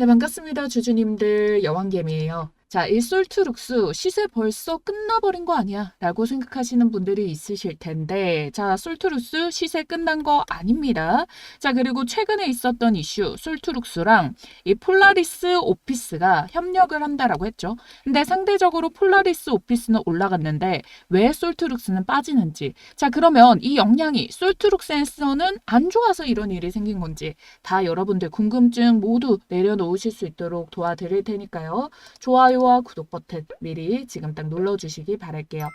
네, 반갑습니다. 주주님들 여왕개미예요. 자, 일솔트룩스 시세 벌써 끝나버린 거 아니야? 라고 생각하시는 분들이 있으실 텐데, 자, 솔트룩스 시세 끝난 거 아닙니다. 자, 그리고 최근에 있었던 이슈, 솔트룩스랑 이 폴라리스 오피스가 협력을 한다라고 했죠. 근데 상대적으로 폴라리스 오피스는 올라갔는데, 왜 솔트룩스는 빠지는지. 자, 그러면 이 영향이 솔트룩스에서는 안 좋아서 이런 일이 생긴 건지, 다 여러분들 궁금증 모두 내려놓으실 수 있도록 도와드릴 테니까요. 좋아요 와 구독 버튼 미리 지금 딱 눌러주시기 바랄게요.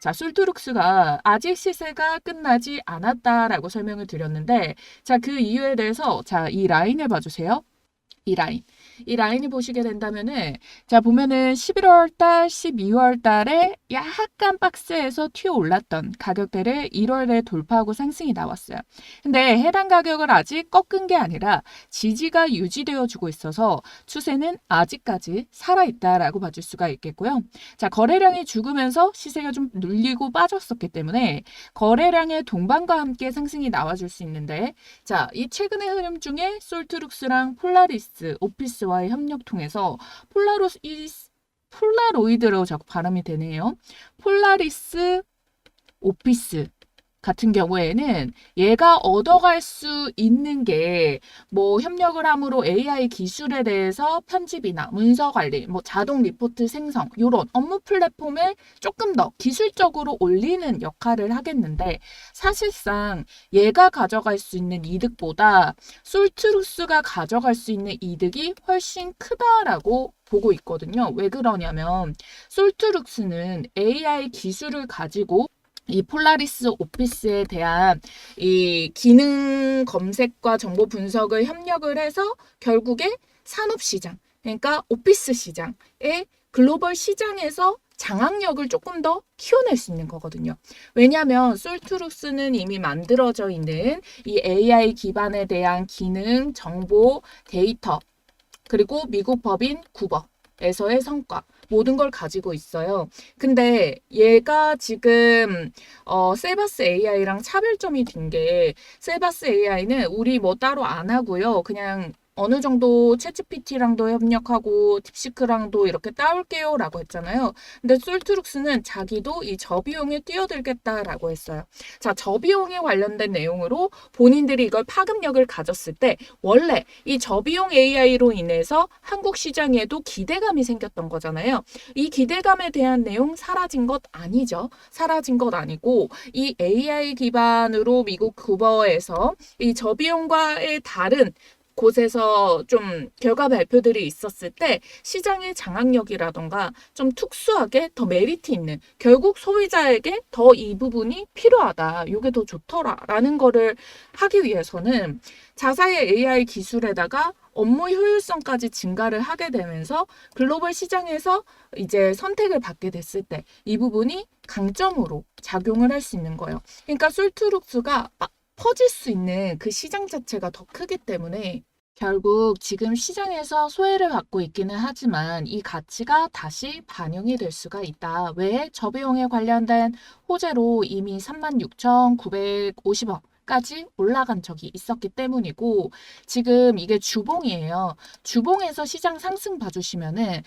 자, 솔트룩스가 아직 시세가 끝나지 않았다라고 설명을 드렸는데, 자, 그 이유에 대해서, 자, 이 라인을 봐주세요. 이 라인. 이 라인을 보시게 된다면은, 자, 보면은 11월 달, 12월 달에 약간 박스에서 튀어 올랐던 가격대를 1월에 돌파하고 상승이 나왔어요. 근데 해당 가격을 아직 꺾은 게 아니라 지지가 유지되어 주고 있어서 추세는 아직까지 살아 있다라고 봐줄 수가 있겠고요. 자, 거래량이 죽으면서 시세가 좀 눌리고 빠졌었기 때문에 거래량의 동반과 함께 상승이 나와 줄 수 있는데, 자, 이 최근의 흐름 중에 솔트룩스랑 폴라리스, 오피스 와의 협력 통해서 폴라로스, 이 폴라로이드로 자꾸 발음이 되네요. 폴라리스, 오피스. 같은 경우에는 얘가 얻어갈 수 있는 게 뭐 협력을 함으로 AI 기술에 대해서 편집이나 문서 관리, 뭐 자동 리포트 생성 이런 업무 플랫폼을 조금 더 기술적으로 올리는 역할을 하겠는데 사실상 얘가 가져갈 수 있는 이득보다 솔트루스가 가져갈 수 있는 이득이 훨씬 크다라고 보고 있거든요. 왜 그러냐면 솔트룩스는 AI 기술을 가지고 이 폴라리스 오피스에 대한 이 기능 검색과 정보 분석을 협력을 해서 결국에 산업 시장, 그러니까 오피스 시장의 글로벌 시장에서 장악력을 조금 더 키워낼 수 있는 거거든요. 왜냐하면 솔트룩스는 이미 만들어져 있는 이 AI 기반에 대한 기능, 정보, 데이터, 그리고 미국 법인 구버에서의 성과 모든 걸 가지고 있어요. 근데 얘가 지금 어 세바스 AI랑 차별점이 든게 세바스 AI는 우리 뭐 따로 안 하고요. 그냥 어느 정도 챗GPT랑도 협력하고 딥시크랑도 이렇게 따올게요 라고 했잖아요. 근데 솔트룩스는 자기도 이 저비용에 뛰어들겠다라고 했어요. 자, 저비용에 관련된 내용으로 본인들이 이걸 파급력을 가졌을 때 원래 이 저비용 AI로 인해서 한국 시장에도 기대감이 생겼던 거잖아요. 이 기대감에 대한 내용 사라진 것 아니죠. 사라진 것 아니고 이 AI 기반으로 미국 구버에서 이 저비용과의 다른 곳에서 좀 결과 발표들이 있었을 때 시장의 장악력이라던가 좀 특수하게 더 메리트 있는 결국 소비자에게 더 이 부분이 필요하다. 이게 더 좋더라라는 거를 하기 위해서는 자사의 AI 기술에다가 업무 효율성까지 증가를 하게 되면서 글로벌 시장에서 이제 선택을 받게 됐을 때 이 부분이 강점으로 작용을 할 수 있는 거예요. 그러니까 솔트룩스가 퍼질 수 있는 그 시장 자체가 더 크기 때문에 결국 지금 시장에서 소외를 받고 있기는 하지만 이 가치가 다시 반영이 될 수가 있다. 왜? 저비용에 관련된 호재로 이미 36,950원 까지 올라간 적이 있었기 때문이고 지금 이게 주봉이에요. 주봉에서 시장 상승 봐주시면은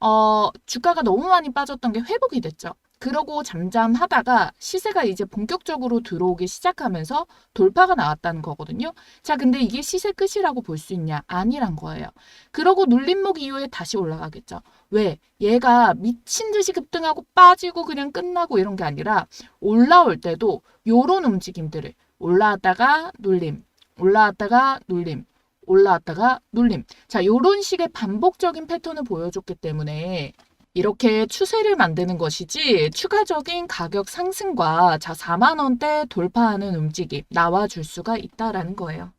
어, 주가가 너무 많이 빠졌던 게 회복이 됐죠. 그러고 잠잠하다가 시세가 이제 본격적으로 들어오기 시작하면서 돌파가 나왔다는 거거든요. 자, 근데 이게 시세 끝이라고 볼 수 있냐? 아니란 거예요. 그러고 눌림목 이후에 다시 올라가겠죠. 왜? 얘가 미친 듯이 급등하고 빠지고 그냥 끝나고 이런 게 아니라 올라올 때도 요런 움직임들을 올라왔다가 눌림, 올라왔다가 눌림, 올라왔다가 눌림. 자, 요런 식의 반복적인 패턴을 보여줬기 때문에 이렇게 추세를 만드는 것이지 추가적인 가격 상승과 자 4만 원대 돌파하는 움직임 나와 줄 수가 있다라는 거예요.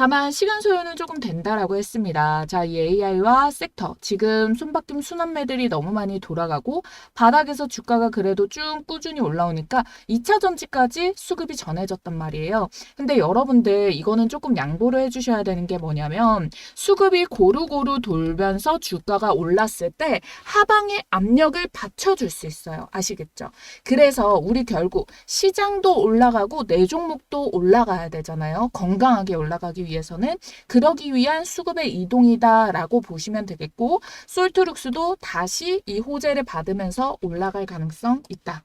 다만 시간 소요는 조금 된다라고 했습니다. 자, 이 AI와 섹터 지금 손바뀜 순환매들이 너무 많이 돌아가고 바닥에서 주가가 그래도 쭉 꾸준히 올라오니까 2차 전지까지 수급이 전해졌단 말이에요. 근데 여러분들 이거는 조금 양보를 해주셔야 되는 게 뭐냐면 수급이 고루고루 돌면서 주가가 올랐을 때 하방의 압력을 받쳐줄 수 있어요. 아시겠죠? 그래서 우리 결국 시장도 올라가고 내 종목도 올라가야 되잖아요. 건강하게 올라가기 위해 서는 그러기 위한 수급의 이동이다라고 보시면 되겠고 솔트룩스도 다시 이 호재를 받으면서 올라갈 가능성 있다.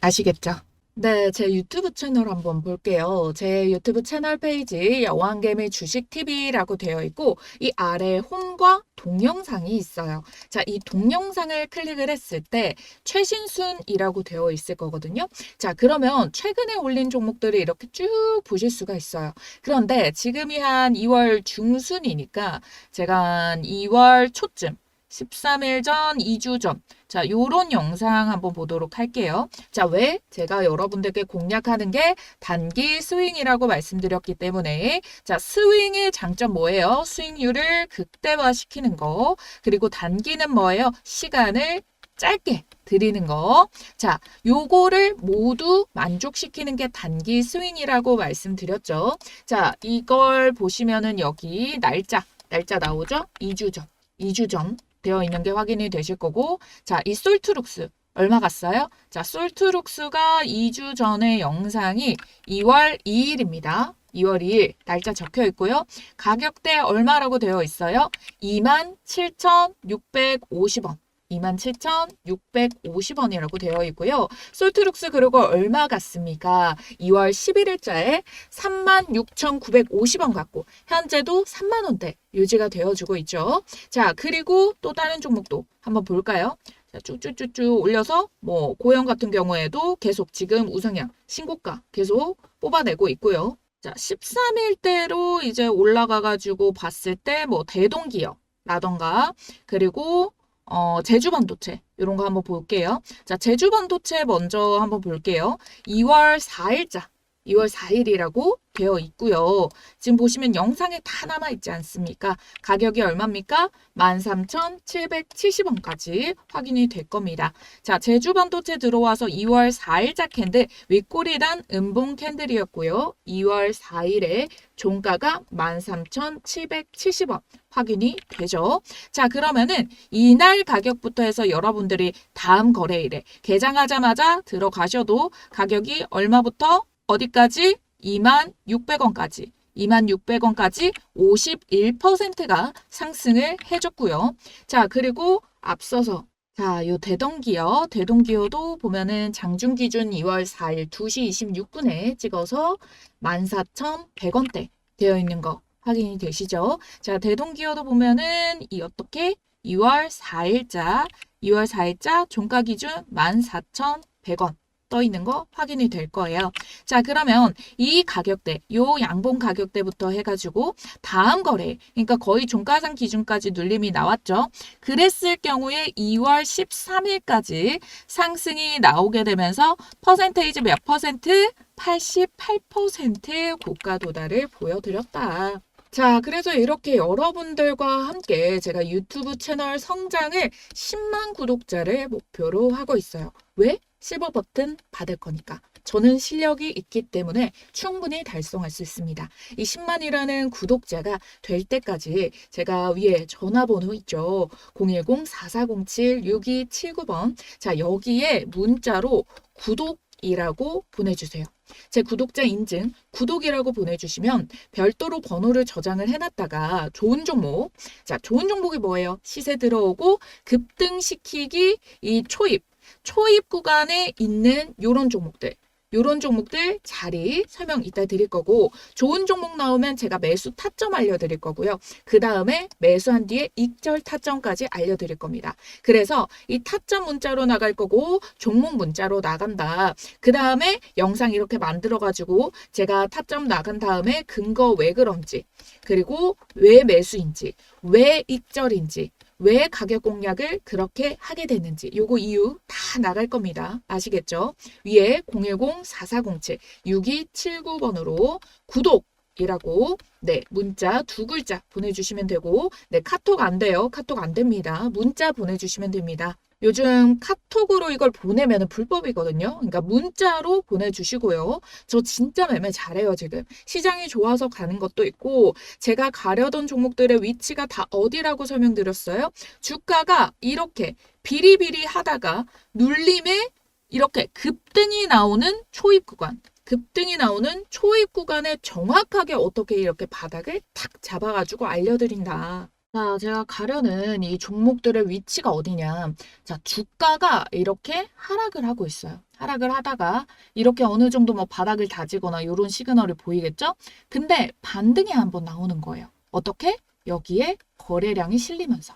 아시겠죠? 네, 제 유튜브 채널 한번 볼게요. 제 유튜브 채널 페이지 여왕개미 주식TV라고 되어 있고 이 아래 홈과 동영상이 있어요. 자, 이 동영상을 클릭을 했을 때 최신순이라고 되어 있을 거거든요. 자, 그러면 최근에 올린 종목들을 이렇게 쭉 보실 수가 있어요. 그런데 지금이 한 2월 중순이니까 제가 한 2월 초쯤 13일 전, 2주 전. 자, 요런 영상 한번 보도록 할게요. 자, 왜? 제가 여러분들께 공략하는 게 단기 스윙이라고 말씀드렸기 때문에 자, 스윙의 장점 뭐예요? 수익률을 극대화시키는 거. 그리고 단기는 뭐예요? 시간을 짧게 드리는 거. 자, 요거를 모두 만족시키는 게 단기 스윙이라고 말씀드렸죠. 자, 이걸 보시면은 여기 날짜, 날짜 나오죠? 2주 전. 2주 전 되어 있는 게 확인이 되실 거고 자, 이 솔트룩스 얼마 갔어요? 자, 솔트룩스가 2주 전의 영상이 2월 2일입니다. 2월 2일 날짜 적혀 있고요. 가격대 얼마라고 되어 있어요? 27,650원. 27,650원이라고 되어 있고요. 솔트룩스 그리고 얼마 갔습니까? 2월 11일자에 36,950원 갔고 현재도 3만 원대 유지가 되어주고 있죠. 자, 그리고 또 다른 종목도 한번 볼까요? 자, 쭉쭉쭉쭉 올려서 뭐 고영 같은 경우에도 계속 지금 우상향 신고가 계속 뽑아내고 있고요. 자, 13일대로 이제 올라가 가지고 봤을 때 뭐 대동기업 라던가 그리고 어, 제주 반도체 이런 거 한번 볼게요. 자, 제주 반도체 먼저 한번 볼게요. 2월 4일자 2월 4일이라고 되어 있고요. 지금 보시면 영상에 다 남아 있지 않습니까? 가격이 얼마입니까? 13,770원까지 확인이 될 겁니다. 자, 제주 반도체 들어와서 2월 4일자 캔들 윗꼬리단 음봉 캔들이었고요. 2월 4일에 종가가 13,770원 확인이 되죠. 자, 그러면은 이날 가격부터 해서 여러분들이 다음 거래일에 개장하자마자 들어가셔도 가격이 얼마부터 어디까지? 26,600원까지. 26,600원까지 51%가 상승을 해줬고요. 자, 그리고 앞서서 자, 요 대동기어, 대동기어도 보면은 장중 기준 2월 4일 2시 26분에 찍어서 14,100원대 되어 있는 거 확인이 되시죠? 자, 대동기어도 보면은 이 어떻게 2월 4일자, 2월 4일자 종가 기준 14,100원 떠 있는 거 확인이 될 거예요. 자, 그러면 이 가격대, 요 양봉 가격대부터 해가지고 다음 거래, 그러니까 거의 종가상 기준까지 눌림이 나왔죠. 그랬을 경우에 2월 13일까지 상승이 나오게 되면서 퍼센테이지 몇 퍼센트? 88% 고가 도달을 보여드렸다. 자, 그래서 이렇게 여러분들과 함께 제가 유튜브 채널 성장을 10만 구독자를 목표로 하고 있어요. 왜? 실버 버튼 받을 거니까. 저는 실력이 있기 때문에 충분히 달성할 수 있습니다. 이 10만이라는 구독자가 될 때까지 제가 위에 전화번호 있죠. 010-4407-6279번. 자, 여기에 문자로 구독 이라고 보내주세요. 제 구독자 인증, 구독이라고 보내주시면 별도로 번호를 저장을 해놨다가 좋은 종목, 자, 좋은 종목이 뭐예요? 시세 들어오고 급등시키기 이 초입, 초입 구간에 있는 요런 종목들. 요런 종목들 자리 설명 이따 드릴 거고 좋은 종목 나오면 제가 매수 타점 알려드릴 거고요. 그 다음에 매수한 뒤에 익절 타점까지 알려드릴 겁니다. 그래서 이 타점 문자로 나갈 거고 종목 문자로 나간다. 그 다음에 영상 이렇게 만들어가지고 제가 타점 나간 다음에 근거 왜 그런지 그리고 왜 매수인지 왜 익절인지 왜 가격 공략을 그렇게 하게 됐는지 요거 이유 다 나갈 겁니다. 아시겠죠? 위에 010-4407-6279번으로 구독 이라고 네 문자 두 글자 보내주시면 되고 네 카톡 안 돼요 카톡 안 됩니다 문자 보내주시면 됩니다 요즘 카톡으로 이걸 보내면 불법이거든요. 그러니까 문자로 보내주시고요. 저 진짜 매매 잘해요 지금. 시장이 좋아서 가는 것도 있고 제가 가려던 종목들의 위치가 다 어디라고 설명드렸어요? 주가가 이렇게 비리비리 하다가 눌림에 이렇게 급등이 나오는 초입 구간 급등이 나오는 초입 구간에 정확하게 어떻게 이렇게 바닥을 탁 잡아가지고 알려드린다. 자, 제가 가려는 이 종목들의 위치가 어디냐. 자, 주가가 이렇게 하락을 하고 있어요. 하락을 하다가 이렇게 어느 정도 뭐 바닥을 다지거나 이런 시그널을 보이겠죠? 근데 반등이 한번 나오는 거예요. 어떻게? 여기에 거래량이 실리면서.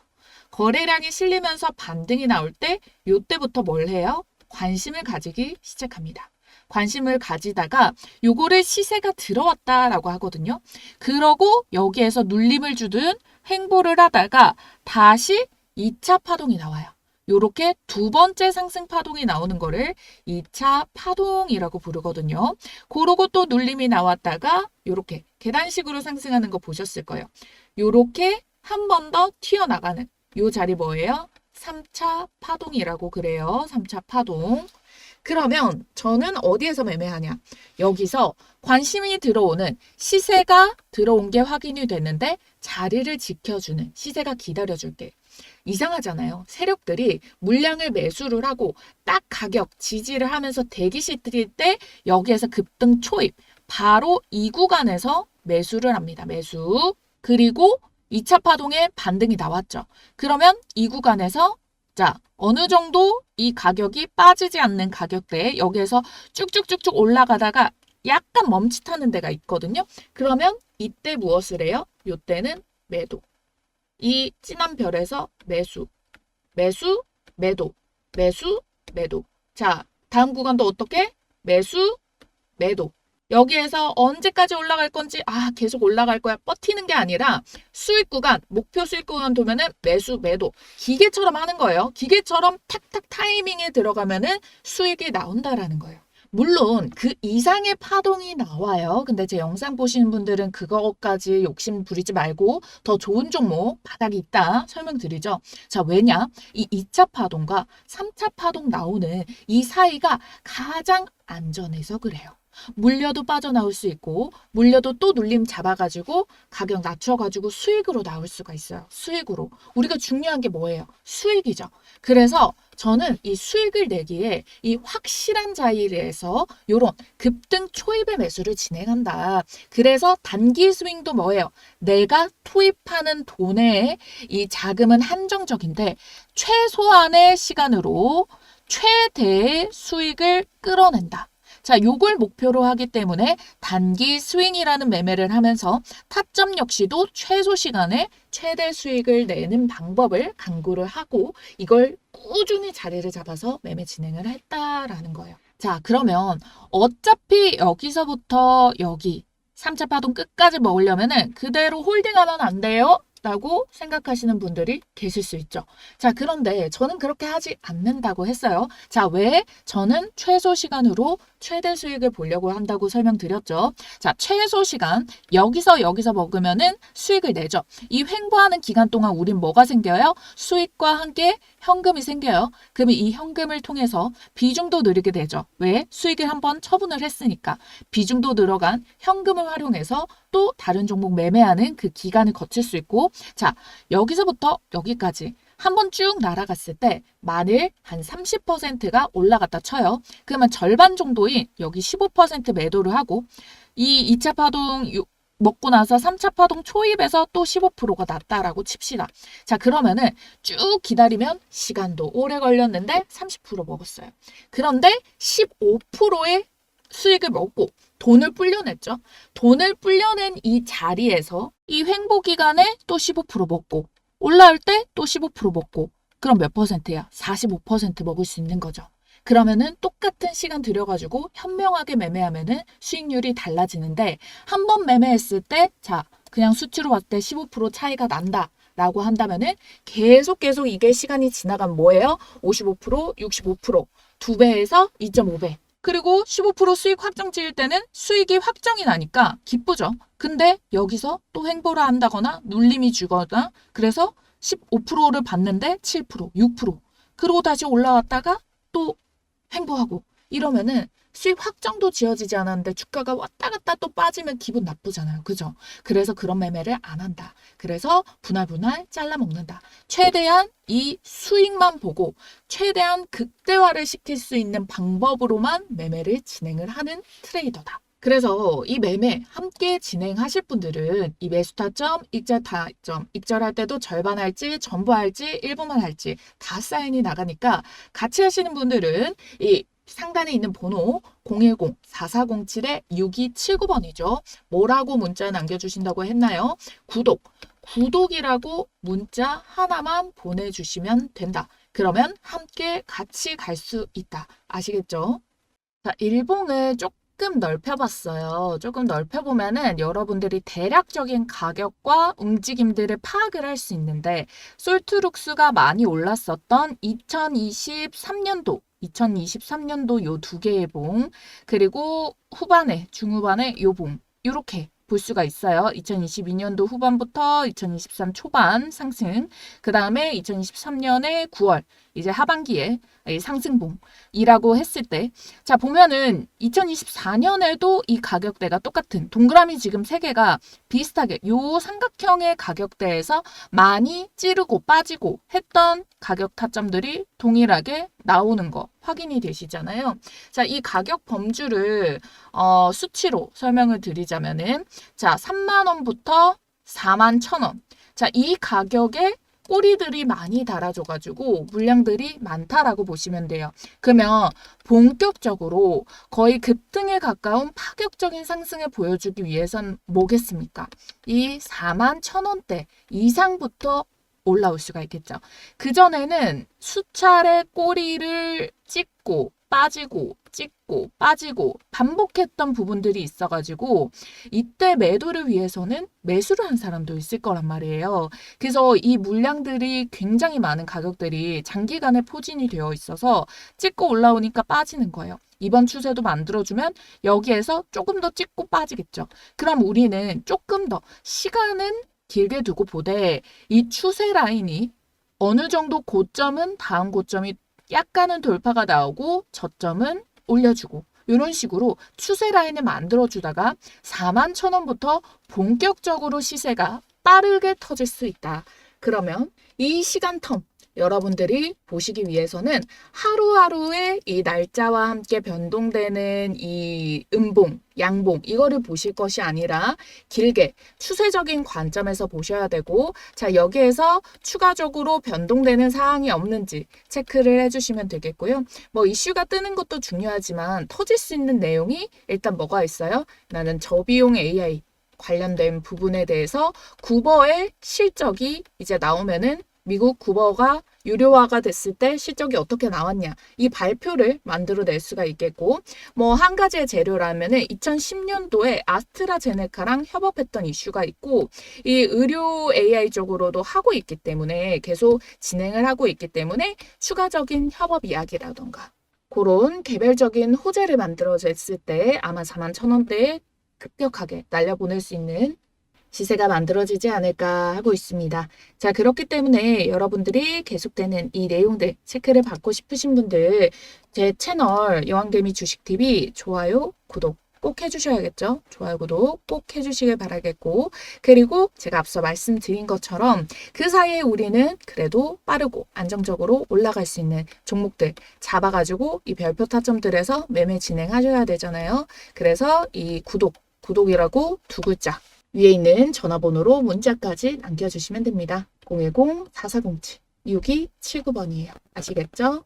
거래량이 실리면서 반등이 나올 때 요때부터 뭘 해요? 관심을 가지기 시작합니다. 관심을 가지다가 요거를 시세가 들어왔다라고 하거든요. 그러고 여기에서 눌림을 주든 횡보를 하다가 다시 2차 파동이 나와요. 요렇게 두 번째 상승 파동이 나오는 거를 2차 파동이라고 부르거든요. 그러고 또 눌림이 나왔다가 요렇게 계단식으로 상승하는 거 보셨을 거예요. 요렇게 한 번 더 튀어나가는 요 자리 뭐예요? 3차 파동이라고 그래요. 3차 파동. 그러면 저는 어디에서 매매하냐? 여기서 관심이 들어오는 시세가 들어온 게 확인이 됐는데 자리를 지켜주는 시세가 기다려줄게. 이상하잖아요. 세력들이 물량을 매수를 하고 딱 가격 지지를 하면서 대기시 들일 때 여기에서 급등 초입 바로 이 구간에서 매수를 합니다. 매수. 그리고 2차 파동에 반등이 나왔죠. 그러면 이 구간에서 자, 어느 정도 이 가격이 빠지지 않는 가격대에 여기에서 쭉쭉쭉쭉 올라가다가 약간 멈칫하는 데가 있거든요. 그러면 이때 무엇을 해요? 이때는 매도. 이 진한 별에서 매수, 매수, 매도, 매수, 매도. 자, 다음 구간도 어떻게? 매수, 매도. 여기에서 언제까지 올라갈 건지 아 계속 올라갈 거야 버티는 게 아니라 수익 구간 목표 수익 구간 도면은 매수 매도 기계처럼 하는 거예요 기계처럼 탁탁 타이밍에 들어가면은 수익이 나온다라는 거예요 물론 그 이상의 파동이 나와요 근데 제 영상 보시는 분들은 그거까지 욕심 부리지 말고 더 좋은 종목 바닥이 있다 설명드리죠 자 왜냐 이 2차 파동과 3차 파동 나오는 이 사이가 가장 안전해서 그래요 물려도 빠져나올 수 있고 물려도 또 눌림 잡아가지고 가격 낮춰가지고 수익으로 나올 수가 있어요. 수익으로. 우리가 중요한 게 뭐예요? 수익이죠. 그래서 저는 이 수익을 내기에 이 확실한 자리에서 이런 급등 초입의 매수를 진행한다. 그래서 단기 스윙도 뭐예요? 내가 투입하는 돈의 이 자금은 한정적인데 최소한의 시간으로 최대의 수익을 끌어낸다. 자, 요걸 목표로 하기 때문에 단기 스윙이라는 매매를 하면서 타점 역시도 최소 시간에 최대 수익을 내는 방법을 강구를 하고 이걸 꾸준히 자리를 잡아서 매매 진행을 했다라는 거예요. 자, 그러면 어차피 여기서부터 여기 3차 파동 끝까지 먹으려면은 그대로 홀딩하면 안 돼요. 라고 생각하시는 분들이 계실 수 있죠. 자, 그런데 저는 그렇게 하지 않는다고 했어요. 자, 왜? 저는 최소 시간으로 최대 수익을 보려고 한다고 설명드렸죠. 자, 최소 시간 여기서 여기서 먹으면은 수익을 내죠. 이 횡보하는 기간 동안 우린 뭐가 생겨요? 수익과 함께 현금이 생겨요. 그러면 이 현금을 통해서 비중도 늘리게 되죠. 왜? 수익을 한번 처분을 했으니까 비중도 늘어간 현금을 활용해서 또 다른 종목 매매하는 그 기간을 거칠 수 있고 자 여기서부터 여기까지 한번 쭉 날아갔을 때 만일 한 30%가 올라갔다 쳐요. 그러면 절반 정도인 여기 15% 매도를 하고 이 2차 파동 요- 먹고 나서 3차 파동 초입에서 또 15%가 났다라고 칩시다. 자, 그러면은 쭉 기다리면 시간도 오래 걸렸는데 30% 먹었어요. 그런데 15%의 수익을 먹고 돈을 불려냈죠. 돈을 불려낸 이 자리에서 이 횡보 기간에 또 15% 먹고 올라올 때 또 15% 먹고 그럼 몇 퍼센트야? 45% 먹을 수 있는 거죠. 그러면은 똑같은 시간 들여가지고 현명하게 매매하면은 수익률이 달라지는데 한 번 매매했을 때 자 그냥 수치로 봤을 때 15% 차이가 난다. 라고 한다면은 계속 계속 이게 시간이 지나가면 뭐예요? 55%, 65%, 두 배에서 2.5배. 그리고 15% 수익 확정 지을 때는 수익이 확정이 나니까 기쁘죠. 근데 여기서 또 횡보를 한다거나 눌림이 주거나 그래서 15%를 받는데 7%, 6%. 그러고 다시 올라왔다가 또 횡보하고 이러면은 수익 확정도 지어지지 않았는데 주가가 왔다 갔다 또 빠지면 기분 나쁘잖아요. 그죠? 그래서 그런 매매를 안 한다. 그래서 분할 분할 잘라 먹는다. 최대한 이 수익만 보고 최대한 극대화를 시킬 수 있는 방법으로만 매매를 진행을 하는 트레이더다. 그래서 이 매매 함께 진행하실 분들은 이 매수 타점, 익절 타점, 익절할 때도 절반 할지, 전부 할지, 일부만 할지 다 사인이 나가니까 같이 하시는 분들은 이 상단에 있는 번호 010-4407-6279번이죠. 뭐라고 문자 남겨주신다고 했나요? 구독. 구독이라고 문자 하나만 보내주시면 된다. 그러면 함께 같이 갈 수 있다. 아시겠죠? 자, 일봉을 조금 넓혀봤어요. 조금 넓혀보면은 여러분들이 대략적인 가격과 움직임들을 파악을 할 수 있는데, 솔트룩스가 많이 올랐었던 2023년도, 2023년도 요 두 개의 봉, 그리고 후반에, 중후반에 요 봉, 요렇게 볼 수가 있어요. 2022년도 후반부터 2023 초반 상승, 그 다음에 2023년의 9월, 이제 하반기에 이 상승봉이라고 했을 때, 자, 보면은 2024년에도 이 가격대가 똑같은 동그라미 지금 세 개가 비슷하게 요 삼각형의 가격대에서 많이 찌르고 빠지고 했던 가격 타점들이 동일하게 나오는 거 확인이 되시잖아요. 자, 이 가격 범주를 어, 수치로 설명을 드리자면은 자, 3만 원부터 4만 천 원. 자, 이 가격에 꼬리들이 많이 달아줘가지고 물량들이 많다라고 보시면 돼요. 그러면 본격적으로 거의 급등에 가까운 파격적인 상승을 보여주기 위해선 뭐겠습니까? 이 4만 천 원대 이상부터 올라올 수가 있겠죠. 그전에는 수차례 꼬리를 찍고 빠지고 찍고 빠지고 반복했던 부분들이 있어가지고 이때 매도를 위해서는 매수를 한 사람도 있을 거란 말이에요. 그래서 이 물량들이 굉장히 많은 가격들이 장기간에 포진이 되어 있어서 찍고 올라오니까 빠지는 거예요. 이번 추세도 만들어주면 여기에서 조금 더 찍고 빠지겠죠. 그럼 우리는 조금 더 시간은 길게 두고 보되 이 추세 라인이 어느 정도 고점은 다음 고점이 약간은 돌파가 나오고 저점은 올려주고 이런 식으로 추세 라인을 만들어 주다가 4만 천 원부터 본격적으로 시세가 빠르게 터질 수 있다. 그러면 이 시간 텀 여러분들이 보시기 위해서는 하루하루의 이 날짜와 함께 변동되는 이 음봉, 양봉 이거를 보실 것이 아니라 길게 추세적인 관점에서 보셔야 되고 자 여기에서 추가적으로 변동되는 사항이 없는지 체크를 해주시면 되겠고요. 뭐 이슈가 뜨는 것도 중요하지만 터질 수 있는 내용이 일단 뭐가 있어요? 나는 저비용 AI 관련된 부분에 대해서 구버의 실적이 이제 나오면은 미국 구버가 유료화가 됐을 때 실적이 어떻게 나왔냐. 이 발표를 만들어낼 수가 있겠고 뭐 한 가지의 재료라면은 2010년도에 아스트라제네카랑 협업했던 이슈가 있고 이 의료 AI 쪽으로도 하고 있기 때문에 계속 진행을 하고 있기 때문에 추가적인 협업 이야기라던가. 그런 개별적인 호재를 만들어냈을 때 아마 4만 천 원대에 급격하게 날려보낼 수 있는 시세가 만들어지지 않을까 하고 있습니다. 자, 그렇기 때문에 여러분들이 계속되는 이 내용들 체크를 받고 싶으신 분들 제 채널 여왕개미 주식TV 좋아요, 구독 꼭 해주셔야겠죠. 좋아요, 구독 꼭 해주시길 바라겠고 그리고 제가 앞서 말씀드린 것처럼 그 사이에 우리는 그래도 빠르고 안정적으로 올라갈 수 있는 종목들 잡아가지고 이 별표 타점들에서 매매 진행하셔야 되잖아요. 그래서 이 구독, 구독이라고 두 글자 위에 있는 전화번호로 문자까지 남겨주시면 됩니다. 010-4407-6279번이에요. 아시겠죠?